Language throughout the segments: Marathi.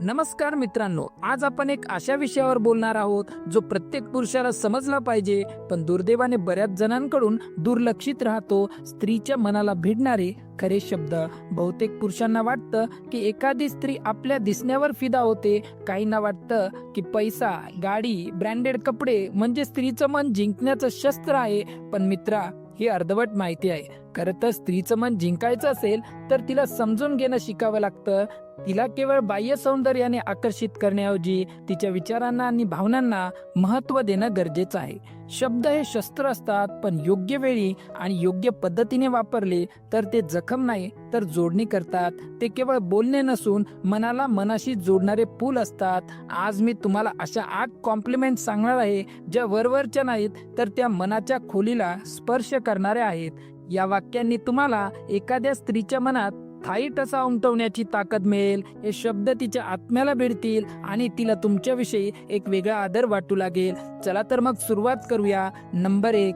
नमस्कार मित्रांनो आज आपण एक अशा विषयावर बोलणार आहोत जो प्रत्येक पुरुषाला समजला पाहिजे पण दुर्दैवाने बऱ्याच जणांकडून दुर्लक्षित राहतो. स्त्रीच्या मनाला भिडणारे खरे शब्द. बहुतेक पुरुषांना वाटतं की एखादी स्त्री आपल्या दिसण्यावर फिदा होते. काहींना वाटतं की पैसा गाडी ब्रँडेड कपडे म्हणजे स्त्रीचं मन जिंकण्याचं शस्त्र आहे. पण मित्रा ही अर्धवट माहिती आहे. खरं तर स्त्रीचं मन जिंकायचं असेल तर तिला समजून घेणं शिकावं लागतं. तिला केवळ बाह्य सौंदर्याने आकर्षित करण्याऐवजी तिच्या विचारांना आणि भावनांना महत्त्व देणं गरजेचं आहे. शब्द हे शस्त्र असतात पण योग्य वेळी आणि योग्य पद्धतीने वापरले तर ते जखम नाही तर जोडणी करतात. ते केवळ बोलणे नसून मनाला मनाशी जोडणारे पूल असतात. आज मी तुम्हाला अशा आठ कॉम्प्लिमेंट सांगणार आहे ज्या वरवरच्या नाहीत तर त्या मनाच्या खोलीला स्पर्श करणाऱ्या आहेत. या वाक्यांनी तुम्हाला एखाद्या स्त्रीच्या मनात स्थायी ठसा उमटवण्याची ताकद मिळेल हे शब्द तिच्या आत्म्याला भिडतील आणि तिला तुमच्याविषयी एक वेगळा आदर वाटू लागेल. चला तर मग सुरुवात करूया. नंबर एक.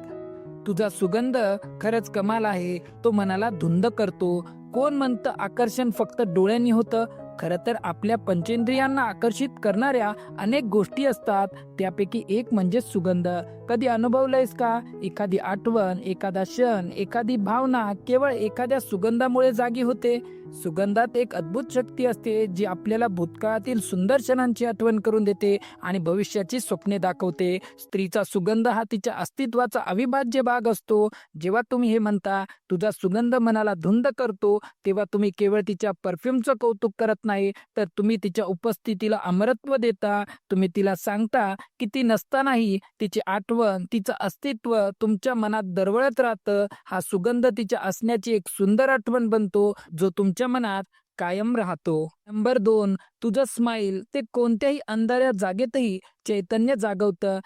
तुझा सुगंध खरंच कमाल आहे. तो मनाला धुंद करतो. कोण म्हणतं आकर्षण फक्त डोळ्यांनी होतं? खरं तर आपल्या पंचेंद्रियांना आकर्षित करणाऱ्या अनेक गोष्टी असतात. त्यापैकी एक म्हणजे सुगंध. कधी अनुभवलंयस का? एखादी आठवण एखादा क्षण एखादी भावना केवळ एखाद्या सुगंधामुळे जागी होते. सुगंधात एक अद्भुत शक्ती असते जी आपल्याला भूतकाळातील सुंदर क्षणांची आठवण करून देते आणि भविष्याची स्वप्ने दाखवते. स्त्रीचा सुगंध हा तिच्या अस्तित्वाचा अविभाज्य भाग असतो. जेव्हा तुम्ही हे म्हणता तुझा सुगंध मनाला धुंद करतो तेव्हा तुम्ही केवळ तिच्या परफ्यूमचं कौतुक करत नाही तर तुम्ही तिच्या उपस्थितीला अमरत्व देता. तुम्ही तिला सांगता की ती नसतानाही तिची आठवण तिचं अस्तित्व तुमच्या मनात दरवळत राहतं. हा सुगंध तिच्या असण्याची एक सुंदर आठवण बनतो जो तुमच्या मनात कायम राहतो. नंबर दोन तुझं स्माईल ते कोणत्याही अंधाऱ्या जागेतही चैतन्य जागवतं.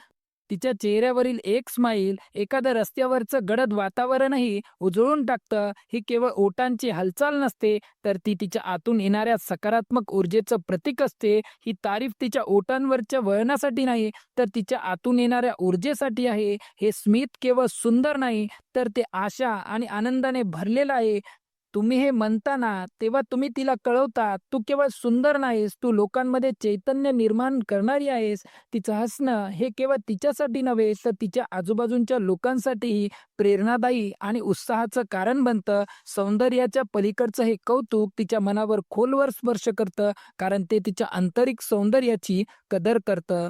तिच्या चेहऱ्यावरील एक स्माईल एखाद्या रस्त्यावरचं गडद वातावरणही उजळून टाकतं. ही केवळ ओटांची हालचाल नसते तर ती तिच्या आतून येणाऱ्या सकारात्मक ऊर्जेचं प्रतीक असते. ही तारीफ तिच्या ओटांवरच्या वळणासाठी नाही तर तिच्या आतून येणाऱ्या ऊर्जेसाठी आहे. हे स्मित केवळ सुंदर नाही तर ते आशा आणि आनंदाने भरलेलं आहे. तुम्ही हे म्हणताना तेव्हा तुम्ही तिला कळवता तू केवळ सुंदर नाहीस तू लोकांमध्ये चैतन्य निर्माण करणारी आहेस तिचं हसणं हे केवळ तिच्यासाठी नव्हे तर तिच्या आजूबाजूच्या लोकांसाठीही प्रेरणादायी आणि उत्साहाचं कारण बनतं. सौंदर्याच्या पलीकडचं हे कौतुक तिच्या मनावर खोलवर स्पर्श करतं कारण ते तिच्या आंतरिक सौंदर्याची कदर करतं.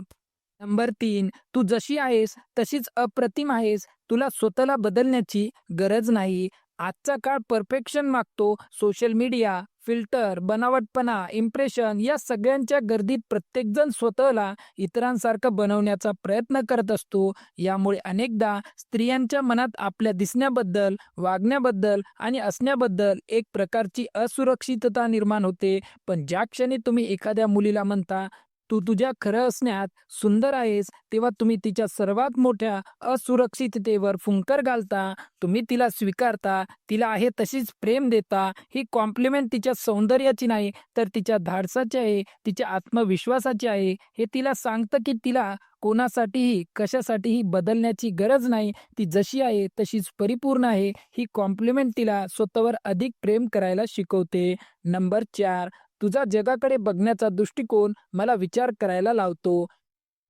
नंबर तीन तू जशी आहेस तशीच अप्रतिम आहेस. तुला स्वतःला बदलण्याची गरज नाही. आजचा काळ परफेक्शन मागतो. सोशल मीडिया फिल्टर बनावटपणा इम्प्रेशन या सगळ्यांच्या गर्दीत प्रत्येकजण स्वतःला इतरांसारखं बनवण्याचा प्रयत्न करत असतो. यामुळे अनेकदा स्त्रियांच्या मनात आपल्या दिसण्याबद्दल वागण्याबद्दल आणि असण्याबद्दल एक प्रकारची असुरक्षितता निर्माण होते. पण ज्या क्षणी तुम्ही एखाद्या मुलीला म्हणता तू तुझ्या खरं असण्यात सुंदर आहेस तेव्हा तुम्ही तिच्या सर्वात मोठ्या असुरक्षिततेवर फुंकर घालता तुम्ही तिला स्वीकारता तिला आहे तशीच प्रेम देता ही कॉम्प्लिमेंट तिच्या सौंदर्याची नाही तर तिच्या धाडसाची आहे तिच्या आत्मविश्वासाची आहे हे तिला सांगतं की तिला कोणासाठीही कशासाठीही बदलण्याची गरज नाही ती जशी आहे तशीच परिपूर्ण आहे ही कॉम्प्लिमेंट तिला स्वतःवर अधिक प्रेम करायला शिकवते. नंबर चार तुझा जगाकडे बघण्याचा दृष्टिकोन मला विचार करायला लावतो.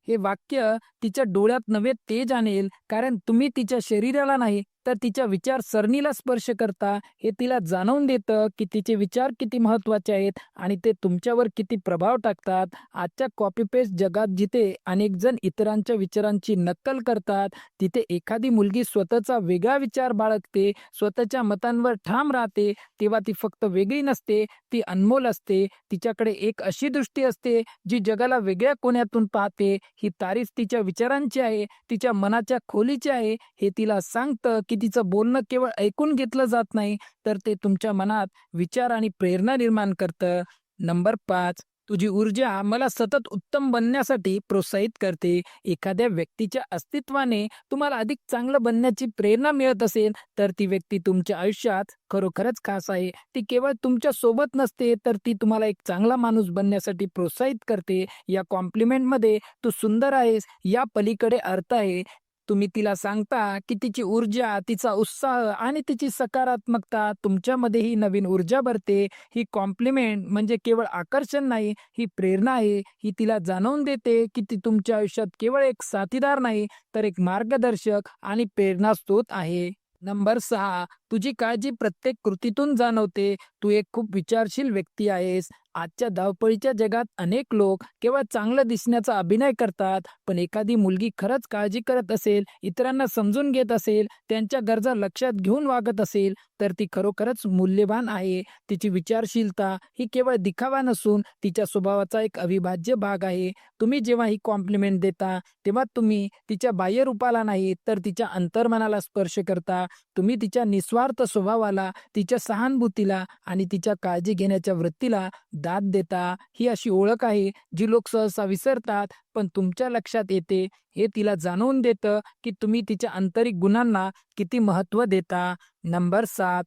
हे वाक्य तिच्या डोळ्यात नवे तेज आणेल कारण तुम्ही तिच्या शरीराला नाही तर तिच्या विचारसरणीला स्पर्श करता हे तिला जाणवून देतं की तिचे विचार किती महत्त्वाचे आहेत आणि ते तुमच्यावर किती प्रभाव टाकतात. आजच्या कॉपी पेस्ट जगात जिथे अनेक जण इतरांच्या विचारांची नक्कल करतात तिथे एखादी मुलगी स्वतःचा वेगळा विचार बाळगते स्वतःच्या मतांवर ठाम राहते तेव्हा ती फक्त वेगळी नसते ती अनमोल असते तिच्याकडे एक अशी दृष्टी असते जी जगाला वेगळ्या कोण्यातून पाहते. ही तारीफ तिच्या विचारांची आहे तिच्या मनाच्या खोलीची आहे हे तिला सांगतं की तिचं बोलणं केवळ ऐकून घेतलं जात नाही तर ते तुमच्या मनात विचार आणि प्रेरणा निर्माण करतं. नंबर पाच तुझी ऊर्जा मला सतत उत्तम बनण्यासाठी प्रोत्साहित करते. एखाद्या व्यक्तीच्या अस्तित्वाने तुम्हाला अधिक चांगलं बनण्याची प्रेरणा मिळत असेल तर ती व्यक्ती तुमच्या आयुष्यात खरोखरच खास आहे. ती केवळ तुमच्यासोबत नसते तर ती तुम्हाला एक चांगला माणूस बनण्यासाठी प्रोत्साहित करते. या कॉम्प्लिमेंटमध्ये तू सुंदर आहेस या पलीकडे अर्थ आहे. तुम्ही तिला सांगता की तिची ऊर्जा तिचा उत्साह आणि तिची सकारात्मकता तुमच्यामध्येही नवीन ऊर्जा भरते. ही कॉम्प्लिमेंट म्हणजे केवळ आकर्षण नाही ही प्रेरणा आहे. ही तिला जाणवून देते की ती तुमच्या आयुष्यात केवळ एक साथीदार नाही तर एक मार्गदर्शक आणि प्रेरणास्त्रोत आहे. नंबर सहा तुझी काळजी प्रत्येक कृतीतून जाणवते. तू एक खूप विचारशील व्यक्ती आहेस. आजच्या धावपळीच्या जगात अनेक लोक केवळ चांगलं दिसण्याचा अभिनय करतात पण एखादी मुलगी खरंच काळजी करत असेल इतरांना समजून घेत असेल त्यांच्या गरजा लक्षात घेऊन वागत असेल तर ती खरोखरच मूल्यवान आहे. तिची विचारशीलता ही केवळ दिखावा नसून तिच्या स्वभावाचा एक अविभाज्य भाग आहे. तुम्ही जेव्हा ही कॉम्प्लिमेंट देता तेव्हा तुम्ही तिच्या बाह्य रूपाला नाही तर तिच्या अंतर्मनाला स्पर्श करता. तुम्ही तिच्या निस्वार्थ स्वभावाला तिच्या सहानुभूतीला आणि तिच्या काळजी घेण्याच्या वृत्तीला दाद देता ही अशी ओळख आहे जी लोक सहसा विसरतात पण तुमच्या लक्षात येते. हे तिला जाणवून देतं की तुम्ही तिच्या आंतरिक गुणांना किती महत्त्व देता. नंबर सात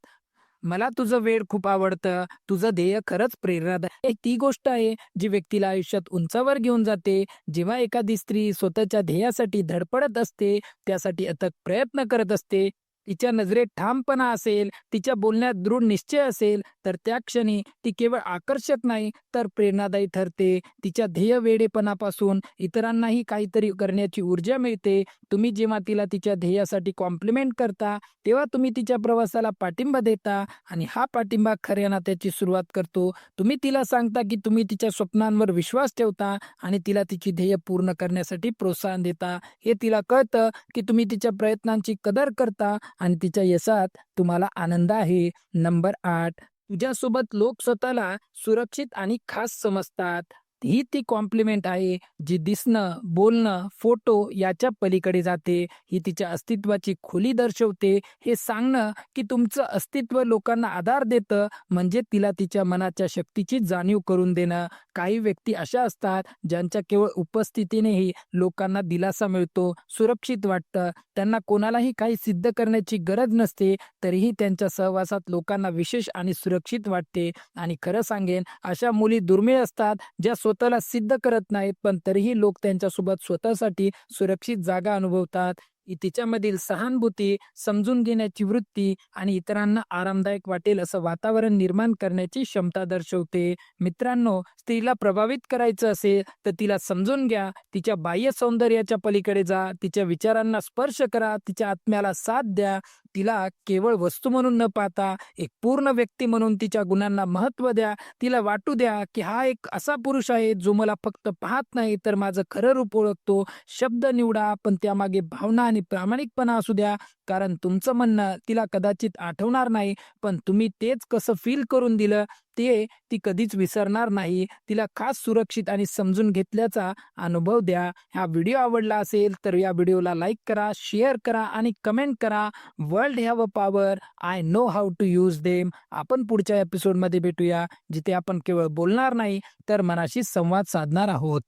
मला तुझं वेळ खूप आवडतं. तुझं ध्येय खरंच प्रेरणादायक एक ती गोष्ट आहे जी व्यक्तीला आयुष्यात उंचावर घेऊन जाते. जेव्हा एखादी स्त्री स्वतःच्या ध्येयासाठी धडपडत असते त्यासाठी अथक प्रयत्न करत असते. तिच्या नजरेत ठामपणा असेल तिच्या बोलण्यात दृढ निश्चय असेल तर त्या क्षणी ती केवळ आकर्षक नाही तर प्रेरणादायी ठरते. तिच्या ध्येय वेडेपणापासून इतरांनाही काहीतरी करण्याची ऊर्जा मिळते. तुम्ही जेव्हा तिला तिच्या ध्येयासाठी कॉम्प्लिमेंट करता तेव्हा तुम्ही तिच्या प्रवासाला पाठिंबा देता आणि हा पाठिंबा खऱ्या नात्याची सुरुवात करतो. तुम्ही तिला सांगता की तुम्ही तिच्या स्वप्नांवर विश्वास ठेवता आणि तिला तिची ध्येय पूर्ण करण्यासाठी प्रोत्साहन देता. हे तिला कळतं की तुम्ही तिच्या प्रयत्नांची कदर करता आणि तिच्या यशात तुम्हाला आनंद आहे. नंबर आठ तुझ्यासोबत लोक स्वतःला सुरक्षित आणि खास समजतात. ही ती कॉम्प्लिमेंट आहे जी दिसणं बोलणं फोटो याच्या पलीकडे जाते. ही तिच्या अस्तित्वाची खोली दर्शवते. हे सांगणं की तुमचं अस्तित्व लोकांना आधार देतं म्हणजे तिला तिच्या मनाच्या शक्तीची जाणीव करून देणं. काही व्यक्ती अशा असतात ज्यांच्या केवळ उपस्थितीनेही लोकांना दिलासा मिळतो सुरक्षित वाटतं. त्यांना कोणालाही काही सिद्ध करण्याची गरज नसते तरीही त्यांच्या सहवासात लोकांना विशेष आणि सुरक्षित वाटते. आणि खरं सांगेन अशा मुली दुर्मिळ असतात ज्या स्वतःला सिद्ध करत नाहीत पण तरीही लोक त्यांच्यासोबत स्वतःसाठी सुरक्षित जागा अनुभवतात. तिच्यामधील सहानुभूती समजून घेण्याची वृत्ती आणि इतरांना आरामदायक वाटेल असं वातावरण निर्माण करण्याची क्षमता दर्शवते. मित्रांनो स्त्रीला प्रभावित करायचं असेल तर तिला समजून घ्या तिच्या बाह्य सौंदर्याच्या पलीकडे जा तिच्या विचारांना स्पर्श करा तिच्या आत्म्याला साथ द्या. तिला केवळ वस्तू म्हणून न पाहता एक पूर्ण व्यक्ती म्हणून तिच्या गुणांना महत्त्व द्या. तिला वाटू द्या की हा एक असा पुरुष आहे जो मला फक्त पाहत नाही तर माझं खरं रूप ओळखतो. शब्द निवडा पण त्यामागे भावना आणि प्रामाणिकपणा असू द्या. कारण तुमचं म्हणणं तिला कदाचित आठवणार नाही पण तुम्ही तेच कसं फील करून दिलं ते ती कधीच विसरणार नाही. तिला खास सुरक्षित आणि समजून घेतल्याचा अनुभव द्या. हा व्हिडिओ आवडला असेल तर या व्हिडिओला लाईक करा शेअर करा आणि कमेंट करा. World have a power I know how to use them आपण पुढच्या एपिसोडमध्ये भेटूया जिथे आपण केवळ बोलणार नाही तर मनाशी संवाद साधणार आहोत.